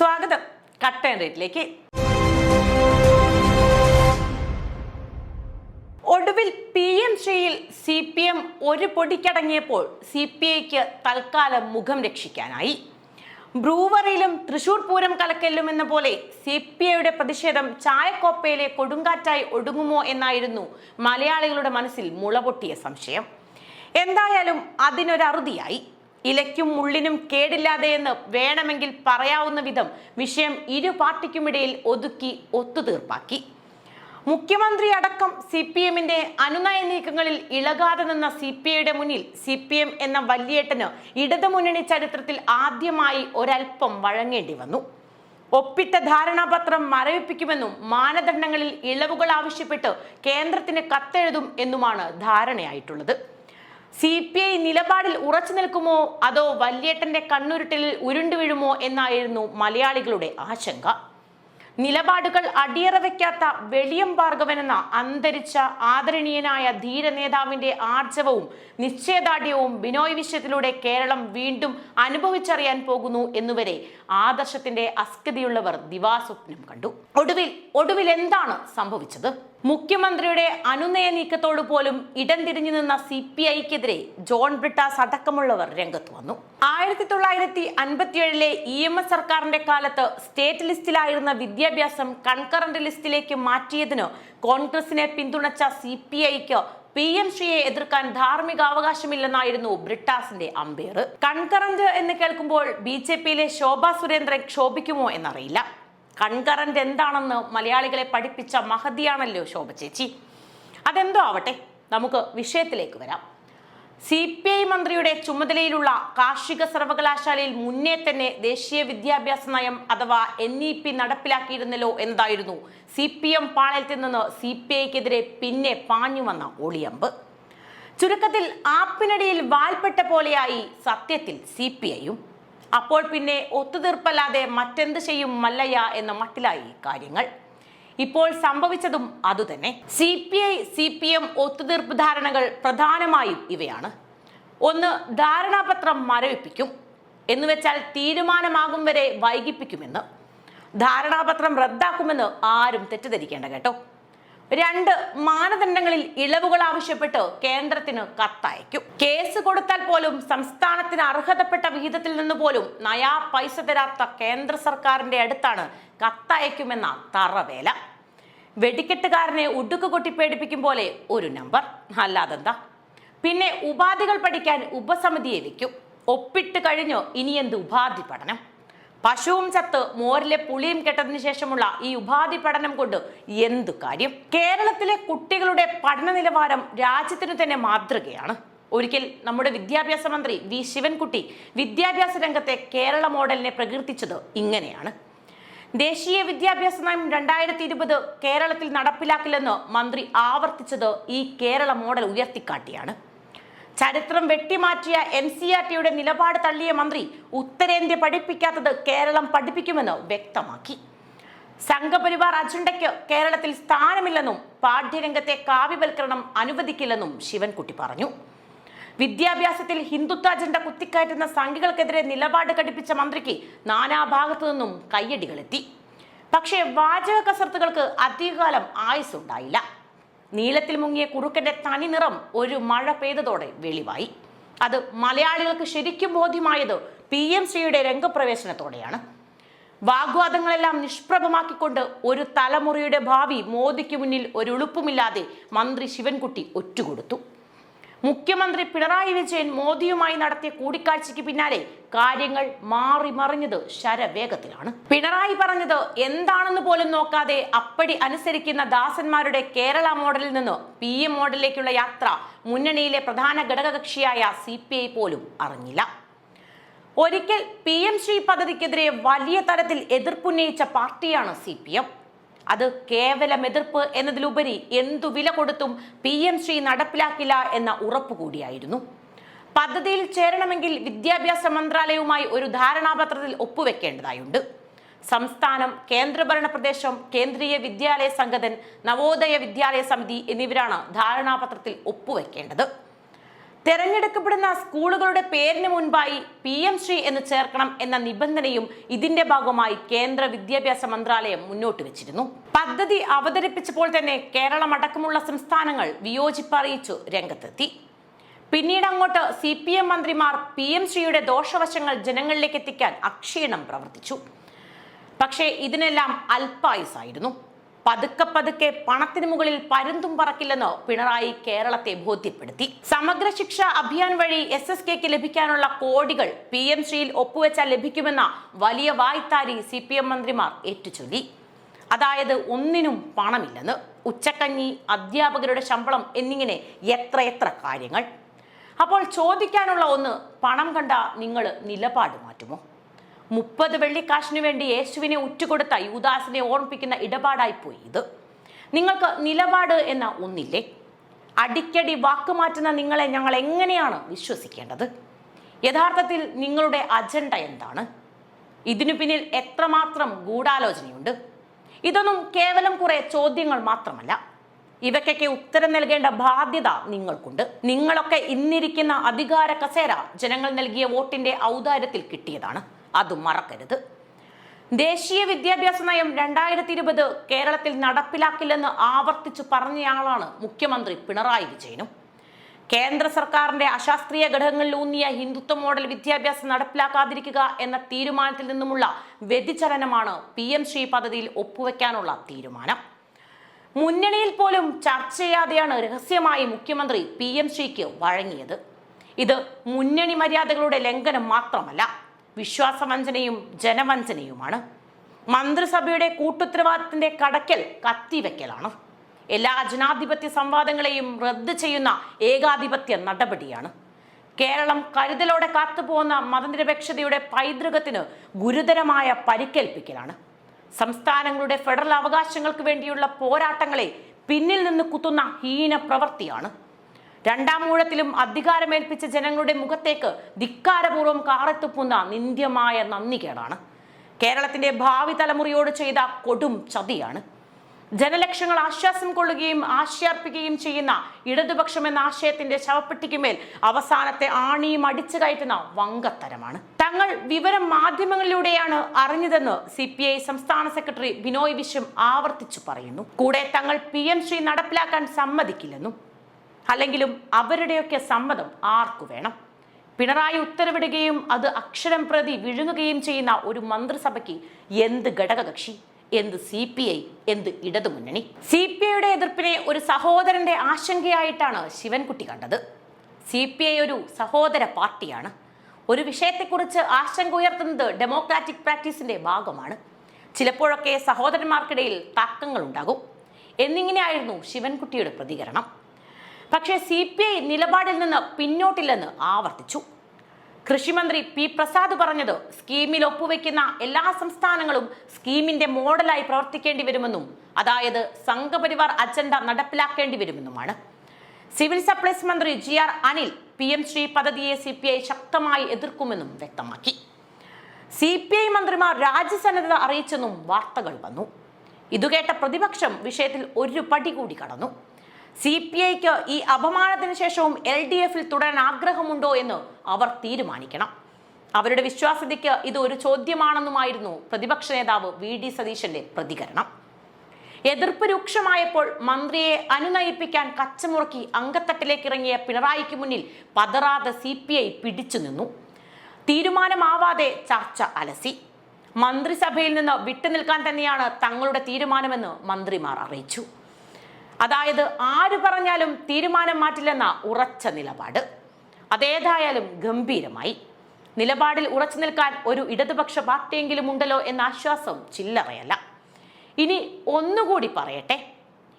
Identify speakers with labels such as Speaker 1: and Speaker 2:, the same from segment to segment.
Speaker 1: സ്വാഗതം. Cut and റേറ്റിലേക്ക്. ഒടുവിൽ പി എം ശ്രീയിൽ സി പി എം ഒരു പൊടിക്കടങ്ങിയപ്പോൾ സി പി ഐക്ക് തൽക്കാലം മുഖം രക്ഷിക്കാനായി. ബ്രൂവറിയിലും തൃശൂർ പൂരം കലക്കല്ലും എന്ന പോലെ സി പി ഐയുടെ പ്രതിഷേധം ചായക്കോപ്പയിലെ കൊടുങ്കാറ്റായി ഒടുങ്ങുമോ എന്നായിരുന്നു മലയാളികളുടെ മനസ്സിൽ മുളപൊട്ടിയ സംശയം. എന്തായാലും അതിനൊരറുതിയായി. ഇലയ്ക്കും മുള്ളിനും കേടില്ലാതെ എന്ന് വേണമെങ്കിൽ പറയാവുന്ന വിധം വിഷയം ഇരു പാർട്ടിക്കുമിടയിൽ ഒതുക്കി ഒത്തുതീർപ്പാക്കി. മുഖ്യമന്ത്രി അടക്കം സി പി എമ്മിന്റെ അനുനയ നീക്കങ്ങളിൽ ഇളകാതെ നിന്ന സി പി ഐയുടെ മുന്നിൽ സി പി എം എന്ന വല്യേട്ടന് ഇടതുമുന്നണി ചരിത്രത്തിൽ ആദ്യമായി ഒരൽപ്പം വഴങ്ങേണ്ടി വന്നു. ഒപ്പിട്ട ധാരണാപത്രം മരവിപ്പിക്കുമെന്നും മാനദണ്ഡങ്ങളിൽ ഇളവുകൾ ആവശ്യപ്പെട്ട് കേന്ദ്രത്തിന് കത്തെഴുതും എന്നുമാണ് ധാരണയായിട്ടുള്ളത്. സി പി ഐ നിലപാടിൽ ഉറച്ചു നിൽക്കുമോ? അതോ വല്യേട്ടന്റെ കണ്ണുരുട്ടിൽ ഉരുണ്ടു വീഴുമോ എന്നായിരുന്നു മലയാളികളുടെ ആശങ്ക. നിലപാടുകൾ അടിയറ വയ്ക്കാത്ത വെളിയം ഭാർഗവൻ എന്ന അന്തരിച്ച ആദരണീയനായ ധീരനേതാവിന്റെ ആർജവവും നിശ്ചയദാർഢ്യവും ബിനോയ് വിഷയത്തിലൂടെ കേരളം വീണ്ടും അനുഭവിച്ചറിയാൻ പോകുന്നു എന്നുവരെ ആദർശത്തിന്റെ അസ്കതിയുള്ളവർ ദിവാസ്വപ്നം കണ്ടു. ഒടുവിൽ ഒടുവിൽ എന്താണ് സംഭവിച്ചത്? മുഖ്യമന്ത്രിയുടെ അനുനയ നീക്കത്തോട് പോലും ഇടം തിരിഞ്ഞു നിന്ന സി പി ഐക്കെതിരെ ജോൺ ബ്രിട്ടാസ് അടക്കമുള്ളവർ രംഗത്ത് വന്നു. ആയിരത്തി തൊള്ളായിരത്തി അൻപത്തിയേഴിലെ ഇ എം എസ് സർക്കാരിന്റെ കാലത്ത് സ്റ്റേറ്റ് ലിസ്റ്റിലായിരുന്ന വിദ്യാഭ്യാസം കൺകറന്റ് ലിസ്റ്റിലേക്ക് മാറ്റിയതിന് കോൺഗ്രസിനെ പിന്തുണച്ച സി പി ഐക്ക് പി എം ശ്രീയെ എതിർക്കാൻ ധാർമ്മിക അവകാശമില്ലെന്നായിരുന്നു ബ്രിട്ടാസിന്റെ അമ്പയർ. കൺകറന്റ് എന്ന് കേൾക്കുമ്പോൾ ബി ജെ പിയിലെ ശോഭാ സുരേന്ദ്രൻ ക്ഷോഭിക്കുമോ എന്നറിയില്ല. കൺകറന്റ് എന്താണെന്ന് മലയാളികളെ പഠിപ്പിച്ച മഹതിയാണല്ലോ ശോഭ ചേച്ചി. അതെന്തോ ആവട്ടെ നമുക്ക് വിഷയത്തിലേക്ക് വരാം. സി പി ഐ മന്ത്രിയുടെ ചുമതലയിലുള്ള കാർഷിക സർവകലാശാലയിൽ മുന്നേ തന്നെ ദേശീയ വിദ്യാഭ്യാസ നയം അഥവാ എൻ ഇ പി നടപ്പിലാക്കിയിരുന്നല്ലോ എന്തായിരുന്നു? സി പി എം പാളയത്തിൽ നിന്ന് സി പി ഐക്കെതിരെ പിന്നെ പാഞ്ഞു വന്ന ഒളിയമ്പ് ചുരുക്കത്തിൽ ആപ്പിനടിയിൽ വാൽപ്പെട്ട പോലെയായി സത്യത്തിൽ സി പി ഐയും. അപ്പോൾ പിന്നെ ഒത്തുതീർപ്പല്ലാതെ മറ്റെന്ത് ചെയ്യും മല്ലയ്യ എന്ന മട്ടിലായി കാര്യങ്ങൾ. ഇപ്പോൾ സംഭവിച്ചതും അതുതന്നെ. C P I C P M ഒത്തുതീർപ്പ് ധാരണകൾ പ്രധാനമായും ഇവയാണ്. ഒന്ന് ധാരണാപത്രം മരവിപ്പിക്കും. എന്നുവെച്ചാൽ തീരുമാനമാകും വരെ വൈകിപ്പിക്കുമെന്ന്. ധാരണാപത്രം റദ്ദാക്കുമെന്ന് ആരും തെറ്റിദ്ധരിക്കേണ്ട കേട്ടോ. രണ്ട് മാനദണ്ഡങ്ങളിൽ ഇളവുകൾ ആവശ്യപ്പെട്ട് കേന്ദ്രത്തിന് കത്തയക്കും. കേസ് കൊടുത്താൽ പോലും സംസ്ഥാനത്തിന് അർഹതപ്പെട്ട വിഹിതത്തിൽ നിന്ന് പോലും നയാ പൈസ തരാത്ത കേന്ദ്ര സർക്കാരിന്റെ അടുത്താണ് കത്തയക്കുമെന്ന തറവേല. വെടിക്കെട്ടുകാരനെ ഉടുക്ക് കൊട്ടി പേടിപ്പിക്കും പോലെ ഒരു നമ്പർ. അല്ലാതെന്താ? പിന്നെ ഉപാധികൾ പഠിക്കാൻ ഉപസമിതിയെ വെക്കും. ഒപ്പിട്ട് കഴിഞ്ഞു ഇനിയെന്ത് ഉപാധി പഠനം? പശുവും ചത്ത് മോരിലെ പുളിയും കെട്ടതിന് ശേഷമുള്ള ഈ ഉപാധി പഠനം കൊണ്ട് എന്തു കാര്യം? കേരളത്തിലെ കുട്ടികളുടെ പഠന നിലവാരം രാജ്യത്തിനു തന്നെ മാതൃകയാണ്. ഒരിക്കൽ നമ്മുടെ വിദ്യാഭ്യാസ മന്ത്രി വി ശിവൻകുട്ടി വിദ്യാഭ്യാസ രംഗത്തെ കേരള മോഡലിനെ പ്രകീർത്തിച്ചത് ഇങ്ങനെയാണ്. ദേശീയ വിദ്യാഭ്യാസ നയം രണ്ടായിരത്തി ഇരുപത് കേരളത്തിൽ നടപ്പിലാക്കില്ലെന്ന് മന്ത്രി ആവർത്തിച്ചത് ഈ കേരള മോഡൽ ഉയർത്തിക്കാട്ടിയാണ്. ചരിത്രം വെട്ടിമാറ്റിയ എൻ സി ആർ ടിയുടെ നിലപാട് തള്ളിയ മന്ത്രി ഉത്തരേന്ത്യ പഠിപ്പിക്കാത്തത് കേരളം പഠിപ്പിക്കുമെന്ന് വ്യക്തമാക്കി. സംഘപരിവാർ അജണ്ടയ്ക്ക് കേരളത്തിൽ സ്ഥാനമില്ലെന്നും പാഠ്യരംഗത്തെ കാവ്യവൽക്കരണം അനുവദിക്കില്ലെന്നും ശിവൻകുട്ടി പറഞ്ഞു. വിദ്യാഭ്യാസത്തിൽ ഹിന്ദുത്വ അജണ്ട കുത്തിക്കയറ്റുന്ന സംഘികൾക്കെതിരെ നിലപാട് ഘടിപ്പിച്ച മന്ത്രിക്ക് നാനാഭാഗത്തു നിന്നും കയ്യടികളെത്തി. പക്ഷേ വാചക കസർത്തുകൾക്ക് അധികകാലം ആയുസ്സുണ്ടായില്ല. നീളത്തിൽ മുങ്ങിയ കുറുക്കന്റെ തനി നിറം ഒരു മഴ പെയ്തതോടെ വെളിവായി. അത് മലയാളികൾക്ക് ശരിക്കും ബോധ്യമായത് പി എം ശ്രീയുടെ രംഗപ്രവേശനത്തോടെയാണ്. വാഗ്വാദങ്ങളെല്ലാം നിഷ്പ്രഭമാക്കിക്കൊണ്ട് ഒരു തലമുറയുടെ ഭാവി മോദിക്ക് മുന്നിൽ ഒരു ഉളുപ്പുമില്ലാതെ മന്ത്രി ശിവൻകുട്ടി ഒറ്റുകൊടുത്തു. മുഖ്യമന്ത്രി പിണറായി വിജയൻ മോദിയുമായി നടത്തിയ കൂടിക്കാഴ്ചയ്ക്ക് പിന്നാലെ കാര്യങ്ങൾ മാറി മറിഞ്ഞത് ശരവേഗത്തിലാണ്. പിണറായി പറഞ്ഞത് എന്താണെന്ന് പോലും നോക്കാതെ അപ്പടി അനുസരിക്കുന്ന ദാസന്മാരുടെ കേരള മോഡലിൽ നിന്ന് പി എം മോഡലിലേക്കുള്ള യാത്ര മുന്നണിയിലെ പ്രധാന ഘടകകക്ഷിയായ സി പോലും അറിഞ്ഞില്ല. ഒരിക്കൽ പി എം ശ്രീ പദ്ധതിക്കെതിരെ വലിയ തരത്തിൽ എതിർപ്പുന്നയിച്ച പാർട്ടിയാണ് സി പി എം. അത് കേവലം എതിർപ്പ് എന്നതിലുപരി എന്തു വില കൊടുത്തും പി എം ശ്രീ നടപ്പിലാക്കില്ല എന്ന ഉറപ്പ് കൂടിയായിരുന്നു. പദ്ധതിയിൽ ചേരണമെങ്കിൽ വിദ്യാഭ്യാസ മന്ത്രാലയവുമായി ഒരു ധാരണാപത്രത്തിൽ ഒപ്പുവെക്കേണ്ടതായുണ്ട്. സംസ്ഥാനം കേന്ദ്രഭരണ പ്രദേശം കേന്ദ്രീയ വിദ്യാലയ സംഘടൻ നവോദയ വിദ്യാലയ സമിതി എന്നിവരാണ് ധാരണാപത്രത്തിൽ ഒപ്പുവെക്കേണ്ടത്. തെരഞ്ഞെടുക്കപ്പെടുന്ന സ്കൂളുകളുടെ പേരിന് മുൻപായി പി എം ശ്രീ എന്ന് ചേർക്കണം എന്ന നിബന്ധനയും ഇതിന്റെ ഭാഗമായി കേന്ദ്ര വിദ്യാഭ്യാസ മന്ത്രാലയം മുന്നോട്ട് വെച്ചിരുന്നു. പദ്ധതി അവതരിപ്പിച്ചപ്പോൾ തന്നെ കേരളം അടക്കമുള്ള സംസ്ഥാനങ്ങൾ വിയോജിപ്പ് അറിയിച്ചു രംഗത്തെത്തി. പിന്നീട് അങ്ങോട്ട് സി പി എം മന്ത്രിമാർ പി എം ശ്രീയുടെ ദോഷവശങ്ങൾ ജനങ്ങളിലേക്ക് എത്തിക്കാൻ അക്ഷീണം പ്രവർത്തിച്ചു. പക്ഷേ ഇതിനെല്ലാം അല്പായുസായിരുന്നു പതുക്കെ പതുക്കെ പണത്തിന് മുകളിൽ പരുന്തും പറക്കില്ലെന്ന് പിണറായി കേരളത്തെ ബോധ്യപ്പെടുത്തി. സമഗ്ര ശിക്ഷ അഭിയാൻ വഴി എസ് എസ് കെക്ക് ലഭിക്കാനുള്ള കോടികൾ പി എം ശ്രീയിൽ ഒപ്പുവെച്ചാൽ ലഭിക്കുമെന്ന വലിയ വായ്ത്താരി സി പി എം മന്ത്രിമാർ ഏറ്റുചൊല്ലി. അതായത് ഒന്നിനും പണമില്ലെന്ന് ഉച്ചക്കഞ്ഞി അധ്യാപകരുടെ ശമ്പളം എന്നിങ്ങനെ എത്രയെത്ര കാര്യങ്ങൾ. അപ്പോൾ ചോദിക്കാനുള്ള ഒന്ന് പണം കണ്ട നിങ്ങൾ നിലപാട് മാറ്റുമോ? മുപ്പത് വെള്ളിക്കാശിനു വേണ്ടി യേശുവിനെ ഉറ്റുകൊടുത്ത യുദാസിനെ ഓർമ്മിപ്പിക്കുന്ന ഇടപാടായി പോയി ഇത്. നിങ്ങൾക്ക് നിലപാട് എന്ന ഒന്നില്ലേ? അടിക്കടി വാക്കുമാറ്റുന്ന നിങ്ങളെ ഞങ്ങൾ എങ്ങനെയാണ് വിശ്വസിക്കേണ്ടത്? യഥാർത്ഥത്തിൽ നിങ്ങളുടെ അജണ്ട എന്താണ്? ഇതിനു പിന്നിൽ എത്രമാത്രം ഗൂഢാലോചനയുണ്ട്? ഇതൊന്നും കേവലം കുറെ ചോദ്യങ്ങൾ മാത്രമല്ല. ഇവയ്ക്കൊക്കെ ഉത്തരം നൽകേണ്ട ബാധ്യത നിങ്ങൾക്കുണ്ട്. നിങ്ങളൊക്കെ ഇന്നിരിക്കുന്ന അധികാര കസേര ജനങ്ങൾ നൽകിയ വോട്ടിന്റെ ഔദാര്യത്തിൽ കിട്ടിയതാണ്. അത് മറക്കരുത്. ദേശീയ വിദ്യാഭ്യാസ നയം രണ്ടായിരത്തി ഇരുപത് കേരളത്തിൽ നടപ്പിലാക്കില്ലെന്ന് ആവർത്തിച്ചു പറഞ്ഞയാളാണ് മുഖ്യമന്ത്രി പിണറായി വിജയനും. കേന്ദ്ര സർക്കാരിന്റെ അശാസ്ത്രീയ ഘടകങ്ങളിൽ ഊന്നിയ ഹിന്ദുത്വ മോഡൽ വിദ്യാഭ്യാസം നടപ്പിലാക്കാതിരിക്കുക എന്ന തീരുമാനത്തിൽ നിന്നുമുള്ള വ്യതിചലനമാണ് പി എം ശ്രീ പദ്ധതിയിൽ ഒപ്പുവെക്കാനുള്ള തീരുമാനം. മുന്നണിയിൽ പോലും ചർച്ച ചെയ്യാതെയാണ് രഹസ്യമായി മുഖ്യമന്ത്രി പി എം ശ്രീക്ക് വഴങ്ങിയത്. ഇത് മുന്നണി മര്യാദകളുടെ ലംഘനം മാത്രമല്ല. വിശ്വാസവഞ്ചനയും ജനവഞ്ചനയുമാണ്. മന്ത്രിസഭയുടെ കൂട്ടുത്തരവാദിത്തത്തിന്റെ കടക്കൽ കത്തിവെക്കലാണ്. എല്ലാ ജനാധിപത്യ സംവാദങ്ങളെയും റദ്ദ് ചെയ്യുന്ന ഏകാധിപത്യ നടപടിയാണ്. കേരളം കരുതലോടെ കാത്തുപോകുന്ന മതനിരപേക്ഷതയുടെ പൈതൃകത്തിന് ഗുരുതരമായ പരിക്കേൽപ്പിക്കലാണ്. സംസ്ഥാനങ്ങളുടെ ഫെഡറൽ അവകാശങ്ങൾക്ക് വേണ്ടിയുള്ള പോരാട്ടങ്ങളെ പിന്നിൽ നിന്ന് കുത്തുന്ന ഹീന പ്രവൃത്തിയാണ് രണ്ടാം ഊഴത്തിലും അധികാരമേൽപ്പിച്ച ജനങ്ങളുടെ മുഖത്തേക്ക് ധിക്കാരപൂർവം കാറെത്തുപ്പുന്ന നിന്ദ്യമായ നന്ദികേടാണ്. കേരളത്തിന്റെ ഭാവി തലമുറയോട് ചെയ്ത കൊടും ചതിയാണ്. ജനലക്ഷങ്ങൾ ആശ്വാസം കൊള്ളുകയും ആശയർപ്പിക്കുകയും ചെയ്യുന്ന ഇടതുപക്ഷം എന്ന ആശയത്തിന്റെ ശവപ്പെട്ടിക്കുമേൽ അവസാനത്തെ ആണിയും അടിച്ചു കയറ്റുന്ന വങ്കത്തരമാണ്. തങ്ങൾ വിവരം മാധ്യമങ്ങളിലൂടെയാണ് അറിഞ്ഞതെന്ന് സി പി ഐ സംസ്ഥാന സെക്രട്ടറി ബിനോയ് വിശ്വം ആവർത്തിച്ചു പറയുന്നു. കൂടെ തങ്ങൾ പി എം ശ്രീ നടപ്പിലാക്കാൻ സമ്മതിക്കില്ലെന്നും അല്ലെങ്കിലും അവരുടെയൊക്കെ സമ്മതം ആർക്കു വേണം? പിണറായി ഉത്തരവിടുകയും അത് അക്ഷരം പ്രതി വിഴുങ്ങുകയും ചെയ്യുന്ന ഒരു മന്ത്രിസഭയ്ക്ക് എന്ത് ഘടകകക്ഷി? എന്ത് സി പി ഐ? എന്ത് ഇടതുമുന്നണി? സി പി ഐയുടെ എതിർപ്പിനെ ഒരു സഹോദരന്റെ ആശങ്കയായിട്ടാണ് ശിവൻകുട്ടി കണ്ടത്. സി പി ഐ ഒരു സഹോദര പാർട്ടിയാണ്. ഒരു വിഷയത്തെക്കുറിച്ച് ആശങ്ക ഉയർത്തുന്നത് ഡെമോക്രാറ്റിക് പ്രാക്ടീസിന്റെ ഭാഗമാണ്. ചിലപ്പോഴൊക്കെ സഹോദരന്മാർക്കിടയിൽ തർക്കങ്ങൾ ഉണ്ടാകും എന്നിങ്ങനെയായിരുന്നു ശിവൻകുട്ടിയുടെ പ്രതികരണം. പക്ഷേ സി പി ഐ നിലപാടിൽ നിന്ന് പിന്നോട്ടില്ലെന്ന് ആവർത്തിച്ചു. കൃഷിമന്ത്രി പി പ്രസാദ് പറഞ്ഞത് സ്കീമിൽ ഒപ്പുവെക്കുന്ന എല്ലാ സംസ്ഥാനങ്ങളും സ്കീമിന്റെ മോഡലായി പ്രവർത്തിക്കേണ്ടി വരുമെന്നും അതായത് സംഘപരിവാർ അജണ്ട നടപ്പിലാക്കേണ്ടി വരുമെന്നുമാണ്. സിവിൽ സപ്ലൈസ് മന്ത്രി G R Anil P M Shri പദ്ധതിയെ സി പി ഐ ശക്തമായി എതിർക്കുമെന്നും വ്യക്തമാക്കി. സി പി ഐ മന്ത്രിമാർ രാജ്യസന്നദ്ധത അറിയിച്ചെന്നും വാർത്തകൾ വന്നു. ഇതുകേട്ട പ്രതിപക്ഷം വിഷയത്തിൽ ഒരു പടി കൂടി കടന്നു. സി പി ഐക്ക് ഈ അപമാനത്തിന് ശേഷവും എൽ ഡി എഫിൽ തുടരാൻ ആഗ്രഹമുണ്ടോ എന്ന് അവർ തീരുമാനിക്കണം. അവരുടെ വിശ്വാസ്യതയ്ക്ക് ഇത് ഒരു ചോദ്യമാണെന്നുമായിരുന്നു പ്രതിപക്ഷ നേതാവ് വി ഡി സതീശന്റെ പ്രതികരണം. എതിർപ്പ് രൂക്ഷമായപ്പോൾ മന്ത്രിയെ അനുനയിപ്പിക്കാൻ കച്ചമുറുക്കി അങ്കത്തട്ടിലേക്ക് ഇറങ്ങിയ പിണറായിക്ക് മുന്നിൽ പതറാതെ സി പി ഐ പിടിച്ചു നിന്നു. തീരുമാനമാവാതെ ചർച്ച അലസി. മന്ത്രിസഭയിൽ നിന്ന് വിട്ടുനിൽക്കാൻ തന്നെയാണ് തങ്ങളുടെ തീരുമാനമെന്ന് മന്ത്രിമാർ അറിയിച്ചു. അതായത് ആര് പറഞ്ഞാലും തീരുമാനം മാറ്റില്ലെന്ന ഉറച്ച നിലപാട്. അതേതായാലും ഗംഭീരമായി. നിലപാടിൽ ഉറച്ചു നിൽക്കാൻ ഒരു ഇടതുപക്ഷ പാർട്ടിയെങ്കിലും ഉണ്ടല്ലോ എന്ന ആശ്വാസം ചില്ലറയല്ല. ഇനി ഒന്നുകൂടി പറയട്ടെ.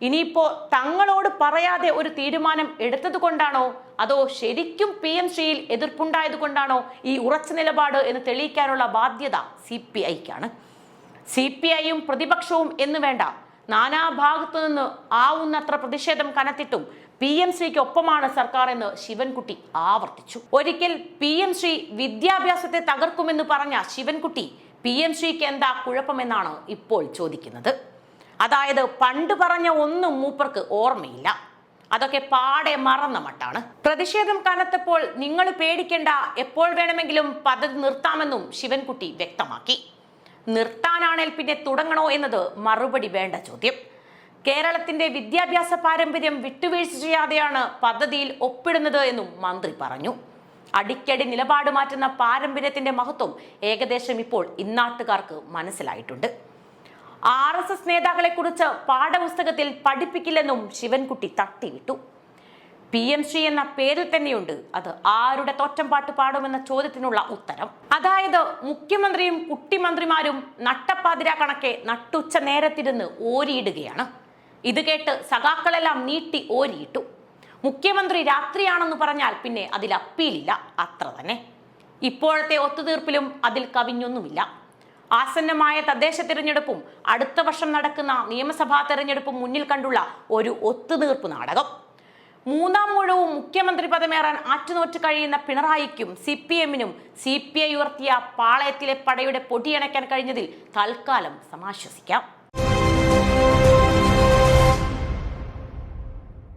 Speaker 1: ഇനിയിപ്പോ തങ്ങളോട് പറയാതെ ഒരു തീരുമാനം എടുത്തത് കൊണ്ടാണോ? അതോ ശരിക്കും പി എം ശ്രീയിൽ എതിർപ്പുണ്ടായത് കൊണ്ടാണോ ഈ ഉറച്ച നിലപാട് എന്ന് തെളിയിക്കാനുള്ള ബാധ്യത സി പി ഐക്കാണ്. സി പി ഐയും പ്രതിപക്ഷവും എന്ന് വേണ്ട നാനാഭാഗത്തു നിന്ന് ആവുന്നത്ര പ്രതിഷേധം കനത്തിട്ടും പി എം ശ്രീക്ക് ഒപ്പമാണ് സർക്കാർ എന്ന് ശിവൻകുട്ടി ആവർത്തിച്ചു. ഒരിക്കൽ പി എം ശ്രീ വിദ്യാഭ്യാസത്തെ തകർക്കുമെന്ന് പറഞ്ഞ ശിവൻകുട്ടി പി എം ശ്രീക്ക് എന്താ കുഴപ്പമെന്നാണ് ഇപ്പോൾ ചോദിക്കുന്നത്. അതായത് പണ്ട് പറഞ്ഞ ഒന്നും മൂപ്പർക്ക് ഓർമ്മയില്ല. അതൊക്കെ പാടെ മറന്ന മട്ടാണ്. പ്രതിഷേധം കനത്തപ്പോൾ നിങ്ങൾ പേടിക്കേണ്ട എപ്പോൾ വേണമെങ്കിലും പദ്ധതി നിർത്താമെന്നും ശിവൻകുട്ടി വ്യക്തമാക്കി. നിർത്താനാണേൽ പിന്നെ തുടങ്ങണോ എന്നത് മറുപടി വേണ്ട ചോദ്യം. കേരളത്തിന്റെ വിദ്യാഭ്യാസ പാരമ്പര്യം വിട്ടുവീഴ്ച ചെയ്യാതെയാണ് പദ്ധതിയിൽ ഒപ്പിടുന്നത് എന്നും മന്ത്രി പറഞ്ഞു. അടിക്കടി നിലപാട് മാറ്റുന്ന പാരമ്പര്യത്തിന്റെ മഹത്വം ഏകദേശം ഇപ്പോൾ ഇന്നാട്ടുകാർക്ക് മനസ്സിലായിട്ടുണ്ട്. ആർ എസ് എസ് നേതാക്കളെ കുറിച്ച് പാഠപുസ്തകത്തിൽ പഠിപ്പിക്കില്ലെന്നും ശിവൻകുട്ടി തട്ടിവിട്ടു. പി എം ശ്രീ എന്ന പേരിൽ തന്നെയുണ്ട്. അത് ആരുടെ തോറ്റം പാട്ട് പാടുമെന്ന ചോദ്യത്തിനുള്ള ഉത്തരം. അതായത് മുഖ്യമന്ത്രിയും കുട്ടിമന്ത്രിമാരും നട്ടപ്പാതിര കണക്കെ നട്ടുച്ച നേരത്തിരുന്ന് ഓരിയിടുകയാണ്. ഇത് കേട്ട് സഖാക്കളെല്ലാം നീട്ടി ഓരിയിട്ടു. മുഖ്യമന്ത്രി രാത്രിയാണെന്ന് പറഞ്ഞാൽ പിന്നെ അതിൽ അപ്പീലില്ല. അത്ര തന്നെ. ഇപ്പോഴത്തെ ഒത്തുതീർപ്പിലും അതിൽ കവിഞ്ഞൊന്നുമില്ല. ആസന്നമായ തദ്ദേശ തിരഞ്ഞെടുപ്പും അടുത്ത വർഷം നടക്കുന്ന നിയമസഭാ തെരഞ്ഞെടുപ്പും മുന്നിൽ കണ്ടുള്ള ഒരു ഒത്തുതീർപ്പ് നാടകം. മൂന്നാം മുഴുവും മുഖ്യമന്ത്രി പദമേറാൻ ആറ്റുനോറ്റ് കഴിയുന്ന പിണറായിക്കും സി പി എമ്മിനും സി പി ഐ ഉയർത്തിയ പാളയത്തിലെ പടയുടെ പൊടിയണയ്ക്കാൻ കഴിഞ്ഞതിൽ തൽക്കാലം സമാശ്വസിക്കാം.